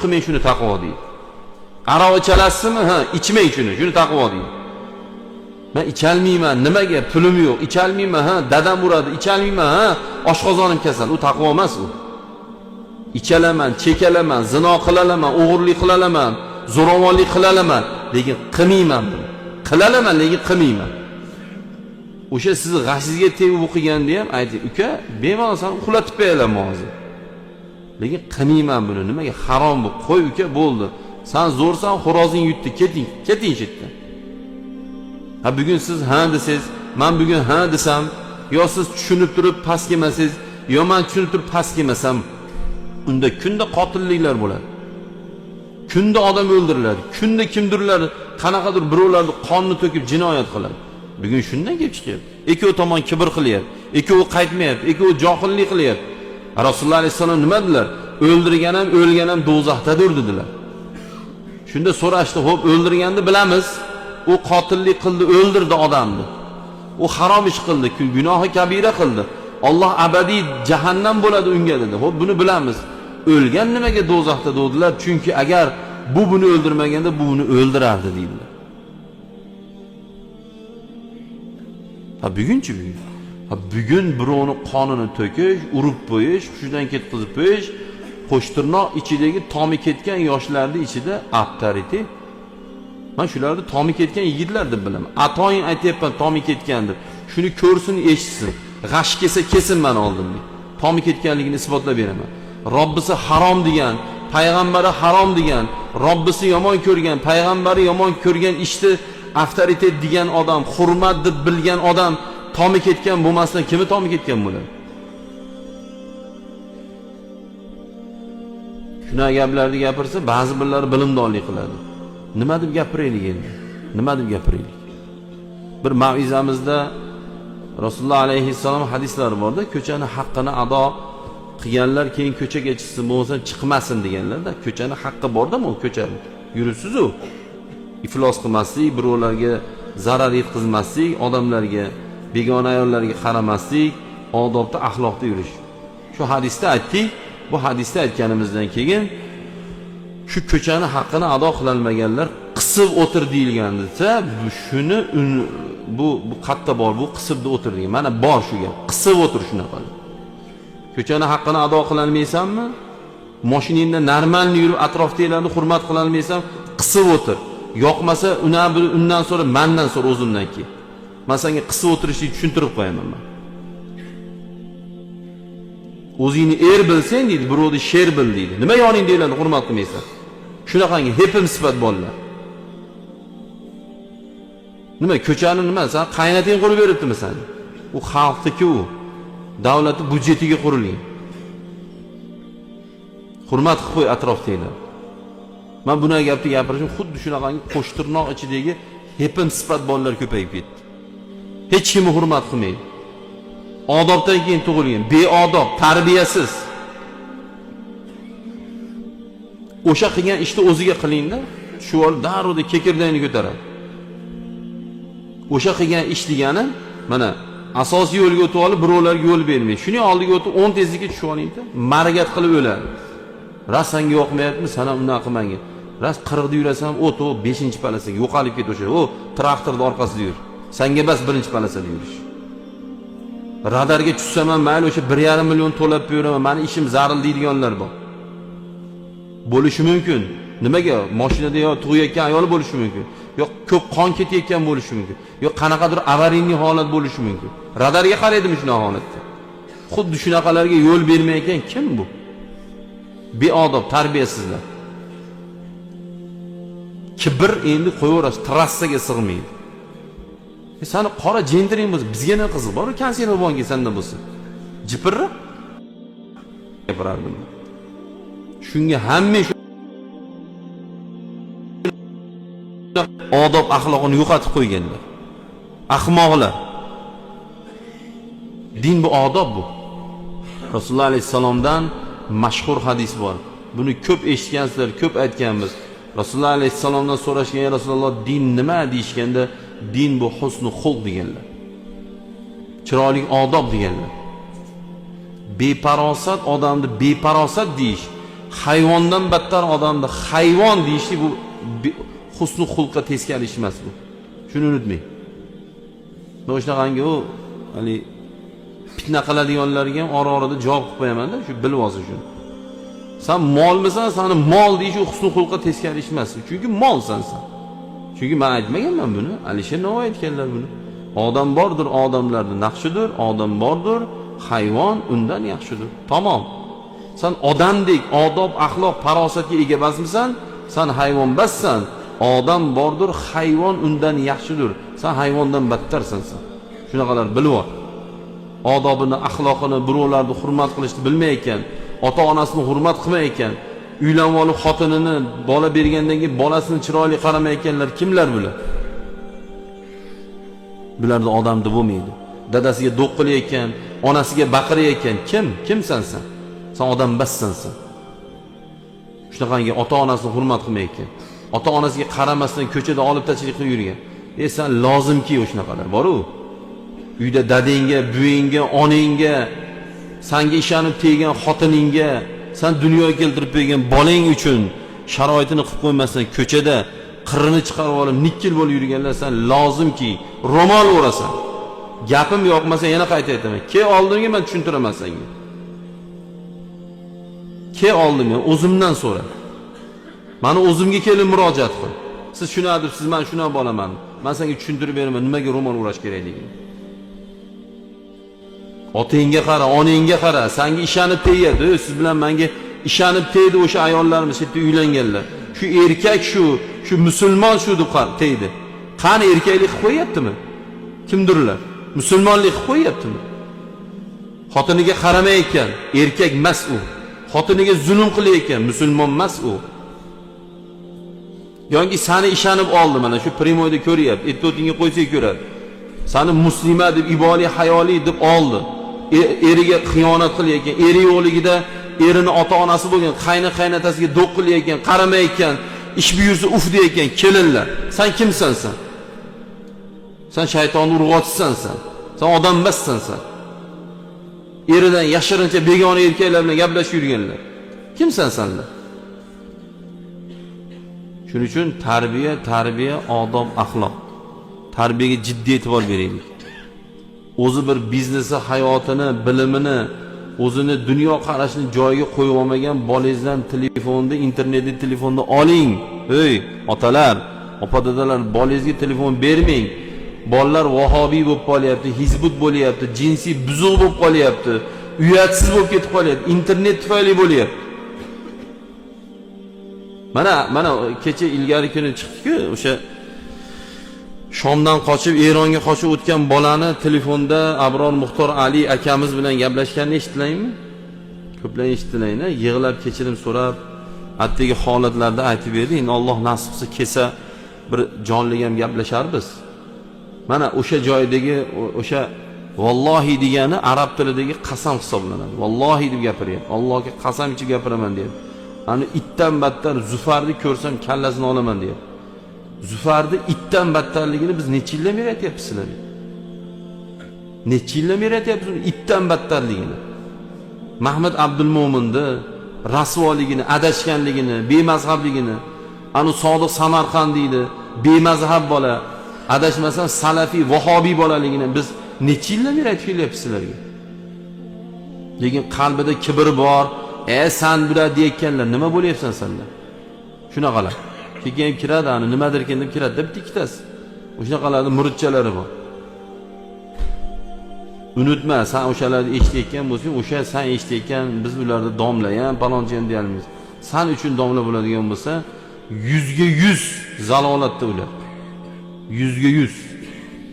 qilmang shuni taqvo deydi. Aroq ichalasizmi? Ha ichmang shuni shuni taqvo deydi. Man icholmayman nimaga? Pulim yo'q icholmayman ha dadam uradi icholmayman ha oshqozonim kasal u taqvo emas u. Ichalaman chekalaman zino qilalaman o'g'irlik qilalaman zo'ravonlik qilalaman lekin qilmayman buni. Qilalaman lekin qilmayman. O'sha sizni g'ashingizga tegib o'qiganda ham ayting uka bemalol san uxlatib qo'yaman hozir. Lekin qilmayman buni? Nimaga harom bu? Qo'y uka bo'ldi. San zo'rsan xo'rozing yutdi. Keting keting shu yerdan ha bugun siz ha desangiz man bugun ha desam yo siz tushunib turib past kelmasangiz yo man tushunib turib past kelmasam unda kunda qotilliklar bo'ladi. Kunda odam o'ldiriladi kunda kimdirlar qanaqadir birovlarni qonni to'kib jinoyat qiladi. Bugun shundan kelib chiqyapti. İkkovi tomon kibr qilyapti ikkovi qaytmayapti ikkovi johillik qilyapti rasululloh alayhissalom nima dedilar o'ldirgan ham o'lgan ham do'zaxdadir dedilar shunda so'rashdi ho'p o'ldirganni bilamiz. U qotillik qildi o'ldirdi odamni. U harom ish qildi gunohi kabira qildi. Olloh abadiy jahannam bo'ladi unga dedi. Ho'p buni bilamiz. O'lgan nimaga do'zaxda dedilar chunki agar bu buni o'ldirmaganda bu buni o'ldirardi deydilar. Ha bugunchi bugun ha bugun birovni qonini to'kish urib qo'yish hushidan ketkazib qo'yish qo'shtirnoq ichidagi tomi ketgan yoshlarni ichida avtoritet man shularni tomi ketgan yigitlar deb bilaman. Atoying aytyapman tomi ketgan deb shuni ko'rsin eshitsin. G'ash kelsa kelsin mani oldimga. Tomi ketganligini isbotlab beraman. Robbisi harom degan payg'ambari harom degan robbisi yomon ko'rgan payg'ambari yomon ko'rgan ishni avtoritet degan odam hurmat deb bilgan odam tomi ketgan bo'lmasdan kimi tomi ketgan bo'ladi shunaqa gaplarni gapirsa ba'zi birlari bilimdonlik qiladi. Nima deb gapiraylik endi? Nima deb gapiraylik? Bir mavizamizda rasululloh alayhissalom hadislari borda ko'chani haqqini ado qilganlar keyin ko'chaga chiqsin bo'lmasam chiqmasin deganlarda ko'chani haqqi bordami u ko'chani? Yuribsizu. Iflos qilmaslik birovlarga zarar yetkazmaslik odamlarga begona ayollarga qaramaslik odobda axloqda yurish. Shu hadisda aytdik bu hadisda aytganimizdan keyin shu ko'chani haqqini ado qilolmaganlar qisib o'tir deyilgan desa shuni bu bu qayerda bor bu qisibda o'tir degan mana bor shu gap qisib o'tir shunaqa. Ko'chani haqqini ado qilolmaysanmi moshinangda normalniy yurib atrofdagilarni hurmat qilolmaysan qisib o'tir. Yoqmasa undan so'ra mandan so'ra o'zimdan keyin man senga qisib o'tirishni tushuntirib qo'yaman man. O'zingni er bilsang deydi birovni sher bil deydi. Nima yoningdagilarni hurmat qilmaysan? Shunaqangi hepim sifat bolalar. Nima ko'chani nima san qaynating qurib beribdimi sani u xalqniki u. Davlatni byudjetiga qurilgan. Hurmat qilib qo'y atrofdagilar. Man bunaqa gapni gapirishim xuddi shunaqangi qo'shtirnoq ichidagi hepim sifat bolalar ko'payib ketdi. Hech kimni hurmat qilmaydi odobdan keyin tug'ilgan beodob tarbiyasiz o'sha qilgan ishni o'ziga qilingda. Shu darrov kekirdagini ko'taradi o'sha qilgan ish degani mana asosiy yo'lga o'tib olib birovlarga yo'l bermaydi shuning oldiga o'tib o'n tezlikka tushib olingda ma'rigat qilib o'ladi ras sanga yoqmayaptimi san ham unaqa qilmagin ras qirqda yurasan o't u beshinchi palasaga yo'qolib ket o'sha u traktorni orqasida yur sanga bas birinchi palasada yurish radarga tushsam mayli o'sha bir yarim million to'lab beraman mani ishim zaril deydiganlar bor. Bo'lishi mumkin. Nimaga? Moshinada yo tug'ayotgan ayol bo'lishi mumkin yo ko'p qon ketayotgan bo'lishi mumkin yo qanaqadir avariyniy holat bo'lishi mumkin. Radarga qaraydimi shunaqa holatda xuddi shunaqalarga yo'l bermayotgan kim bu? Beodob tarbiyasizlar. Kibr endi qo'yaverasiz trassaga sig'maydi e sani qora jendring bo'lsa bizga nima qiziq boru konservabank sanda bo'lsa jipirroq gapirardim. Shunga hamma odob axloqini yo'qotib qo'yganlar. Ahmoqlar. Din bu odob bu. Rasululloh alayhissalomdan mashhur hadis bor. Buni ko'p eshitgansizlar ko'p aytganmiz. Rasululloh alayhissalomdan so'rashgan rasululloh din nima? deyishganda din bu husnu xulq deganlar chiroyli odob deganlar beparosat odamni beparosat deyish hayvondan battar odamni hayvon deyishlik bu husni xulqqa teskari ish emas bu. Shuni unutmang. Man shunaqangi u haligi fitna qiladiganlarga ora orada javob qilib qo'yamanda shu bilib olsin shuni. San molmisan sani mol deyish u husni xulqqa teskari ish emas. Chunki molsan san chunki man aytmaganman buni alisher navoiy aytganlar buni odam bordir odamlarni naqshidir odam bordir hayvon undan yaxshidir tamom san odamdek odob axloq farosatga ega emasmisan san hayvonbassan odam bordir hayvon undan yaxshidir san hayvondan battarsan san shunaqalar bilib ol odobini axloqini birovlarni hurmat qilishni bilmayotgan ota onasini hurmat qilmayotgan uylanib olib xotinini bola bergandan keyin bolasini chiroyli qaramayotganlar kimlar bular? Bularda odam deb bo'lmaydi. Dadasiga do'q qilayotgan onasiga baqirayotgan kim? Kimsan san san odam emassan san shunaqangi ota onasini hurmat qilmayotgan ota onasiga qaramasdan ko'chada olib tashlab qilib yurgan. E san lozimki shunaqalar boru? Uyda dadangga buvangga onangga sanga ishonib teggan xotiningga san dunyoga keltirib bergan bolang uchun sharoitini qilib qo'ymasdan ko'chada qirini chiqarib olib nikkil bo'lib yurganlar san lozimki ro'mol o'rasan. Gapim yoqmasa yana qayta aytaman. Kel oldimga man tushuntiraman senga. Kel oldimga o'zimdan so'ra. Mani o'zimga kelib murojaat qil. Siz shunaqa deb siz man shunaqa bolaman. Man senga tushuntirib beraman nimaga ro'mol o'rash kerakligini. Otangga qara onangga qara sanga ishonib tegyapti siz bilan menga ishonib tegdi o'sha ayollarimiz shu yerda uylanganlar. Shu erkak shu shu musulmon shu deb tegdi qani erkaklik qilib qo'yyaptimi? Kimdirlar? Musulmonlik qilib qo'yyaptimi? Xotiniga qaramayotgan erkak emas u. Xotiniga zulm qilayotgan musulmon emas u. Yoki sani ishonib oldi mana shu primoyda ko'ryapti. Erta qo'ysak ko'radi. Sani muslima deb iboli hayoli deb oldi. Er- eriga xiyonat qilayotgan eri yo'qligida erini ota onasi bo'lgan qayna qaynotasiga do'q qilayotgan qaramayotgan ish buyursa uf deyotgan kelinlar. San kimsan san? San shaytonni urg'ochisan san? San odam emassan san? Eridan yashirincha begona erkaklar bilan gaplashib yurganlar. Kimsan sanlar shuning uchun tarbiya tarbiya odob axloq. Tarbiyaga jiddiy e'tibor beraylik. O'zi bir biznesi hayotini bilimini o'zini dunyo qarashini joyiga qo'yib olmagan bolangizdan telefonni internetni telefonni oling. Ey otalar opa dadalar bolangizga telefon bermang. Bolalar vahobiy bo'lib qolyapti hizbut bo'lyapti jinsiy buzuq bo'lib qolyapti uyatsiz bo'lib ketib qolyapti internet tufayli bo'lyapti. Mana mana kecha ilgari kuni chiqdiku o'sha shomdan qochib eronga qochib o'tgan bolani telefonda abror muxtor ali akamiz bilan gaplashganini eshitdilarmi ko'plar eshitdilarni yig'lab kechirim so'rab atigi holatlarda aytib berdi endi alloh nasib qilsa kelsa bir jonli ham gaplasharmiz. Mana o'sha joydagi o'sha vallohi degani arab tilidagi qasam hisoblanadi. Vallohi deb gapiryapti. Allohga qasam ichib gapiraman deyapti. Ani itdan battar zufarni ko'rsam kallasini olaman deyapti zufarni itdan battarligini biz necha yildan beri aytyapmiz sizlarga necha yildan beri aytyapmiz uni itdan battarligini mahmad abdulmo'minni rasvoligini adashganligini bemazhabligini anu sodiq samarqandiyni bemazhab bola adashmasam salafiy vahobiy bolaligini biz necha yildan beri aytib kelyapmiz sizlarga lekin qalbida kibr bor. E san bular deyayotganlar nima bo'lyapsan sanlar shunaqalar keyin ham kiradi ani nimadir ekan deb kiradi bitta ikkitasi. O'shanaqalarni muridchalari bor. Unutma san o'shalarni eshitayotgan bo'lsang o'sha san eshitayotgan biz ularni domla ham palonchi ham deyolmaymiz san uchun domla bo'ladigan bo'lsa yuzga yuz zalolatda ular. Yuzga yuz.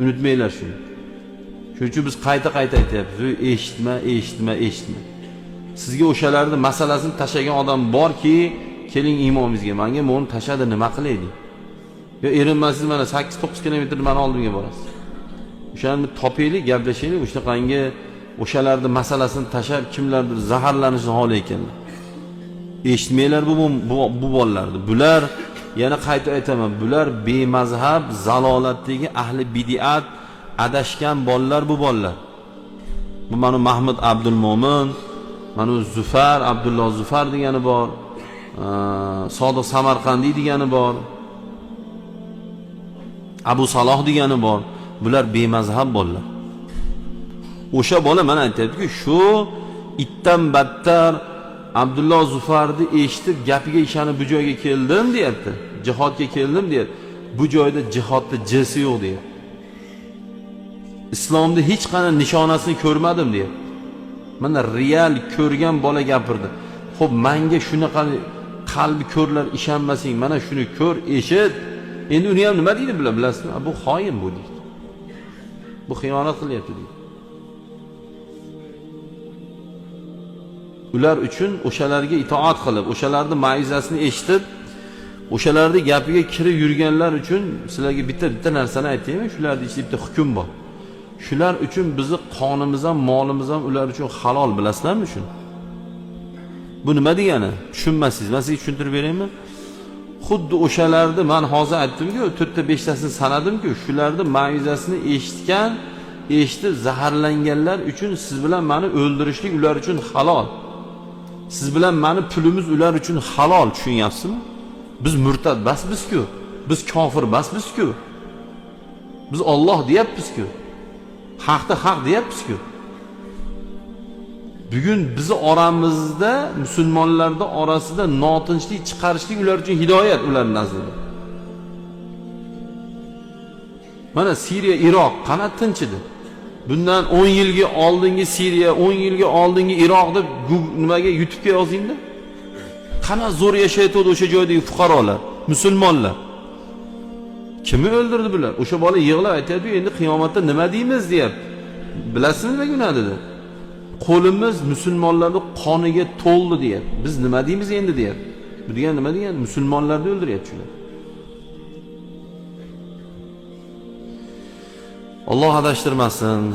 Unutmanglar shuni. Shuning uchun biz qayta qayta aytyapmiz eshitma eshitma eshitma. Sizga o'shalarni masalasini tashlagan odam borki keling imomimizga manga buni tashladi nima qilay deydi yo erinmasiz mana sakkiz to'qqiz kilometr mani oldimga borasiz. O'shani topaylik gaplashaylik o'shanaqangi o'shalarni masalasini tashlab kimlardir zaharlanishni xohlayotganlar. Eshitmanglar bu bu, bu bolalarni. Bular yana qayta aytaman bular bemazhab zalolatdagi ahli bidiat adashgan bolalar bu bolalar. Bu mana mahmud abdulmo'min mana zufar abdulloh zufar degani bor sodiq samarqandiy degani bor abu saloh degani bor bular bemazhab bolalar o'sha bola mana aytyaptiki shu itdan battar abdulloh zufarni eshitib gapiga ishonib bu joyga keldim deyapti jihodga keldim deyapti bu joyda jihodni jisi yo'q deyapti islomni hech qanday nishonasini ko'rmadim deyapti mana real ko'rgan bola gapirdi. Ho'p manga shunaqa qalbi ko'rlar ishonmasang mana shuni ko'r eshit. Endi uni ham nima deydi bular bilasizmi? Bu xoin bu deydi. Bu xiyonat qilyapti deydi. Ular uchun o'shalarga itoat qilib o'shalarni ma'izasini eshitib o'shalarni gapiga kirib yurganlar uchun sizlarga bitta bitta narsani aytaymi? Shularni ichida bitta hukm bor. Shular uchun bizni qonimiz ham molimiz ham ular uchun halol bilasizlarmi shuni? Bu nima degani tushunmasangiz man sizga tushuntirib beraymi xuddi o'shalarni man hozir aytdimku to'rtta beshtasini sanadimku shularni ma'izasini eshitgan eshitib zaharlanganlar uchun siz bilan mani o'ldirishlik ular uchun halol siz bilan mani pulimiz ular uchun halol tushunyapsizmi biz murtad bas bizku biz kofir bas bizku biz olloh deyapmizku haqda haq deyapmizku bugun bizni oramizda musulmonlarni orasida notinchlik chiqarishlik ular uchun hidoyat ular nazdida mana siriya iroq qanaqa tinch edi bundan 10 yilga oldingi siriya 10 yilga oldingi iroq deb nimaga youtubega yozingda. Qanaqa zo'r yashayotgandi o'sha joydagi fuqarolar musulmonlar. Kimni o'ldirdi bular? O'sha bola yig'lab aytyapti endi qiyomatda nima deymiz deyapti. Bilasizmi nima gunoh dedi qo'limiz musulmonlarni qoniga to'ldi deyapti. Biz nima deymiz endi deyapti. Bu degani nima degani? Musulmonlarni o'ldiryapti shular alloh adashtirmasin.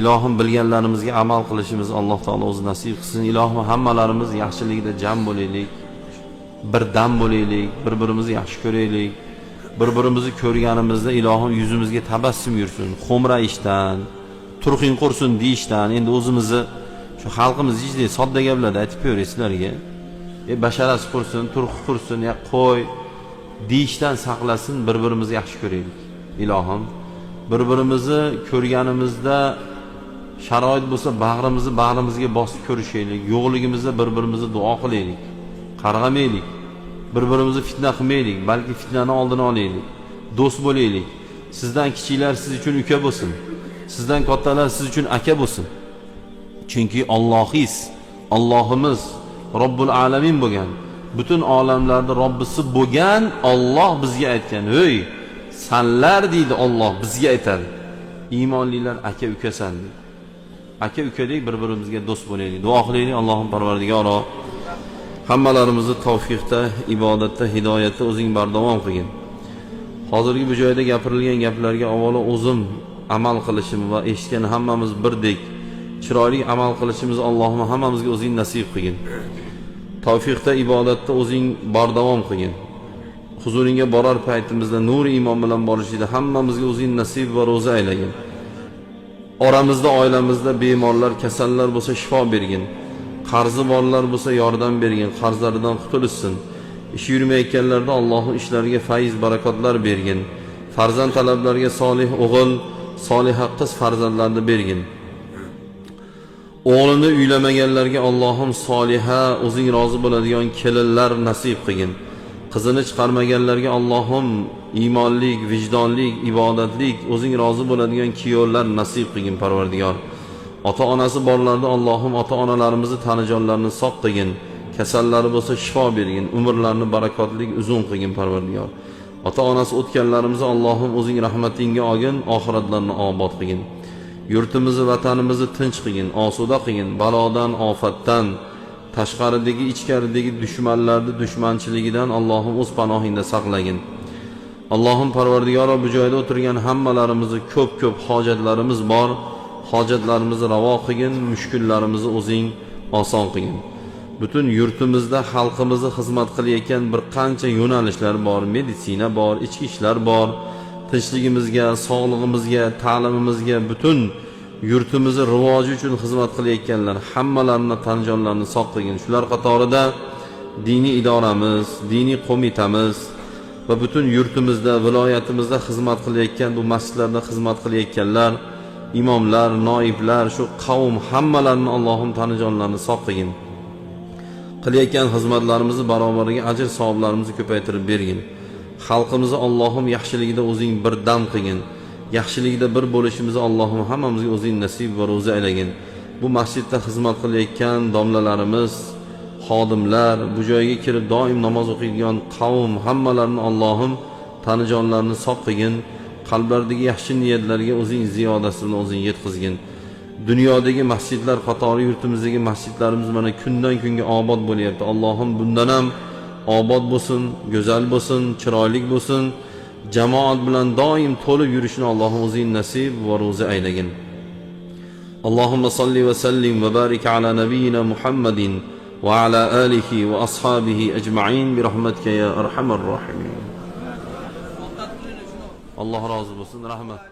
Ilohim bilganlarimizga amal qilishimiz alloh taolo o'zi nasib qilsin. Ilohim hammalarimiz yaxshilikda jam bo'laylik. Birdam bo'laylik. Bir birimizni yaxshi ko'raylik. Bir birimizni ko'rganimizda ilohim yuzimizga tabassum yursin. Xo'mrayishdan turqing qursin deyishdan endi o'zimizni shu xalqimiz ichida sodda gaplarda aytib ko'ray sizlarga e basharasi qursin turqi qursin ya qo'y deyishdan saqlasin bir birimizni yaxshi ko'raylik ilohim. Bir birimizni ko'rganimizda sharoit bo'lsa bag'rimizni bag'rimizga bosib ko'rishaylik yo'qligimizda bir birimizni duo qilaylik qarg'amaylik bir birimizni fitna qilmaylik balki fitnani oldini olaylik do'st bo'laylik. Sizdan kichiklar siz uchun uka bo'lsin. Sizdan kattalar siz uchun aka bo'lsin. Chunki Allohingiz Allohimiz Robbul alamin bo'lgan butun olamlarni robbisi bo'lgan Alloh bizga aytgan "Ey sanlar deydi Alloh bizga aytadi. Iymonlilar aka ukasan. Deydi aka ukadek bir birimizga do'st bo'laylik. Duo qilaylik Allohim parvardigoro. Hammalarimizni tavfiqda ibodatda hidoyatda o'zing bardavom qilgin. Hozirgi bu joyda gapirilgan gaplarga avvalo o'zim amal qilishim va eshitgan hammamiz birdek. Chiroyli amal qilishimizni Allohim hammamizga o'zing nasib qilgin. Tavfiqda ibodatda o'zing bardavom qilgin. Huzuringga borar paytimizda nur iymon bilan borishlikda hammamizga o'zing nasib va ro'za aylagin. Oramizda oilamizda bemorlar kasallar bo'lsa shifo bergin. Qarzi borlar bo'lsa yordam bergin qarzlaridan qutulishsin. Ishi yurmayotganlarda Allohning ishlariga fayz barakotlar bergin. Farzand talablariga solih o'g'il soliha qiz farzandlarni bergin. O'g'lini uylamaganlarga Allohim soliha o'zing rozi bo'ladigan kelinlar nasib qilgin. Qizini chiqarmaganlarga Allohim iymonlik vijdonlik ibodatlik o'zing rozi bo'ladigan kuyovlar nasib qilgin parvardigor. Ota onasi borlarda Allohim ota onalarimizni tanijonlarini sog' qilgin. Kasallari bo'lsa shifo bergin umrlarini barakotli uzun qilgin parvardigor ota onasi o'tganlarimizni Allohim o'zing rahmatingga olgin oxiratlarini obod qilgin. Yurtimizni vatanimizni tinch qilgin osuda qilgin balodan ofatdan tashqaridagi ichkaridagi dushmanlarni dushmanchiligidan Allohim o'z panohingda saqlagin. Allohim parvardigoro bu joyda o'tirgan hammalarimizni ko'p ko'p hojatlarimiz bor. Hojatlarimizni ravo qilgin mushkullarimizni o'zing oson qilgin. Butun yurtimizda xalqimizni xizmat qilayotgan bir qancha yo'nalishlar bor meditsina bor ichki ishlar bor. Tinchligimizga sog'lig'imizga ta'limimizga butun yurtimizni rivoji uchun xizmat qilayotganlar hammalarini tan jonlarini sog' qilgin shular qatorida diniy idoramiz diniy qo'mitamiz va butun yurtimizda viloyatimizda xizmat qilayotgan bu masjidlarda xizmat qilayotganlar imomlar noiblar shu qavm hammalarini allohim tanijonlarini sog' qilgin qilayotgan xizmatlarimizni barobariga ajr savoblarimizni ko'paytirib bergin. Xalqimizni allohim yaxshiligida o'zing bir dam qilgin. Yaxshilikda bir bo'lishimizni allohim hammamizga o'zing nasib va ro'zi aylagin. Bu masjidda xizmat qilayotgan domlalarimiz xodimlar bu joyga kirib doim namoz o'qiydigan qavm hammalarini allohim tanijonlarini sog' qilgin. Qalblaridagi yaxshi niyatlarga o'zing ziyodasini o'zing yetkazgin. dunyodagi masjidlar qatori yurtimizdagi masjidlarimiz mana kundan kunga obod bo'lyapti allohim bundan ham obod bo'lsin go'zal bo'lsin chiroyli bo'lsin jamoat bilan doim to'lib yurishni allohim o'zing nasib va ro'zi aylagin اللهم صل وسلم وبارك على نبينا محمد وعلى آله وأصحابه أجمعين برحمتك يا أرحم الراحمين الله راضي بسن رحمه